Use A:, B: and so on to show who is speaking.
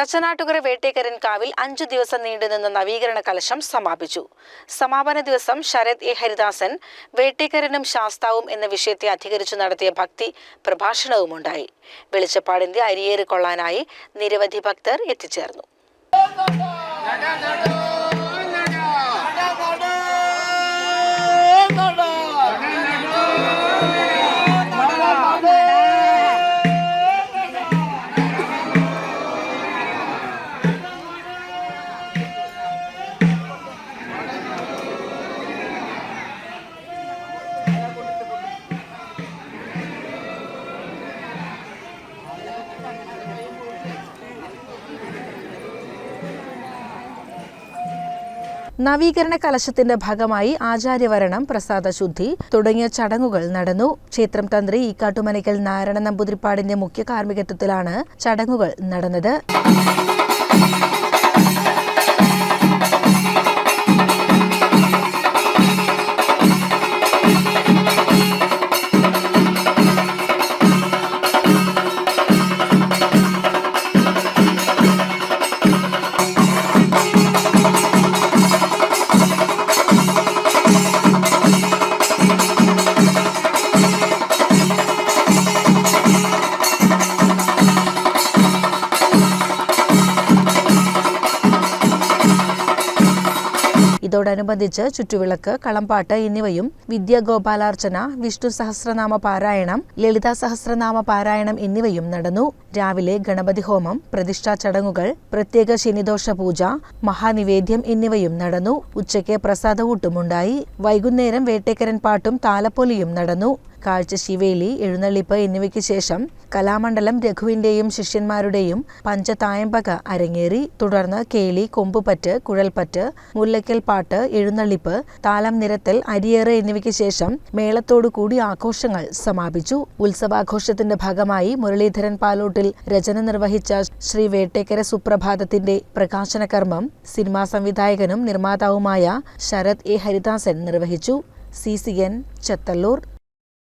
A: തച്ചനാട്ടുകര വേട്ടേക്കരൻ കാവിൽ അഞ്ചു ദിവസം നീണ്ടുനിന്ന നവീകരണ കലശം സമാപിച്ചു. സമാപന ദിവസം ശരത് എ. ഹരിദാസൻ വേട്ടേക്കരനും ശാസ്താവും എന്ന വിഷയത്തെ അധികരിച്ചു നടത്തിയ ഭക്തി പ്രഭാഷണവുമുണ്ടായി. വെളിച്ചപ്പാടിന്റെ അരിയേറി കൊള്ളാനായി നിരവധി ഭക്തർ എത്തിച്ചേർന്നു. നവീകരണ കലശത്തിന്റെ ഭാഗമായി ആചാര്യവരണം പ്രസാദശുദ്ധി തുടങ്ങിയ ചടങ്ങുകൾ നടന്നു. ക്ഷേത്രം തന്ത്രി ഈക്കാട്ടുമനയ്ക്കൽ നാരായണ നമ്പൂതിരിപ്പാടിന്റെ മുഖ്യ കാർമ്മികത്വത്തിലാണ് ചടങ്ങുകൾ നടന്നത്. ഇതോടനുബന്ധിച്ച് ചുറ്റുവിളക്ക് കളംപാട്ട് എന്നിവയും വിദ്യാഗോപാലാർച്ചന വിഷ്ണു സഹസ്രനാമ പാരായണം ലളിതാ സഹസ്രനാമ പാരായണം എന്നിവയും നടന്നു. രാവിലെ ഗണപതി ഹോമം പ്രതിഷ്ഠാ ചടങ്ങുകൾ പ്രത്യേക ശനിദോഷ പൂജ മഹാനിവേദ്യം എന്നിവയും നടന്നു. ഉച്ചയ്ക്ക് പ്രസാദവൂട്ടുമുണ്ടായി. വൈകുന്നേരം വേട്ടേക്കരൻ പാട്ടും താലപ്പൊലിയും നടന്നു. കാഴ്ച ശിവേലി എഴുന്നള്ളിപ്പ് എന്നിവയ്ക്ക് ശേഷം കലാമണ്ഡലം രഘുവിന്റെയും ശിഷ്യന്മാരുടെയും പഞ്ചതായമ്പക അരങ്ങേറി തുടർന്ന് കേളി കൊമ്പുപറ്റ് കുഴൽപ്പറ്റ് മുല്ലയ്ക്കൽ പാട്ട് എഴുന്നള്ളിപ്പ് താലം നിരത്തൽ അരിയേറ് എന്നിവയ്ക്ക് ശേഷം മേളത്തോടുകൂടി ആഘോഷങ്ങൾ സമാപിച്ചു. ഉത്സവാഘോഷത്തിന്റെ ഭാഗമായി മുരളീധരൻ പാലോട്ടിൽ രചന നിർവഹിച്ച ശ്രീ വേട്ടേക്കര സുപ്രഭാതത്തിന്റെ പ്രകാശന കർമ്മം സിനിമാ സംവിധായകനും നിർമ്മാതാവുമായ ശരത് എ. ഹരിദാസൻ നിർവഹിച്ചു. സി. സി. എൻ. ചത്തല്ലൂർ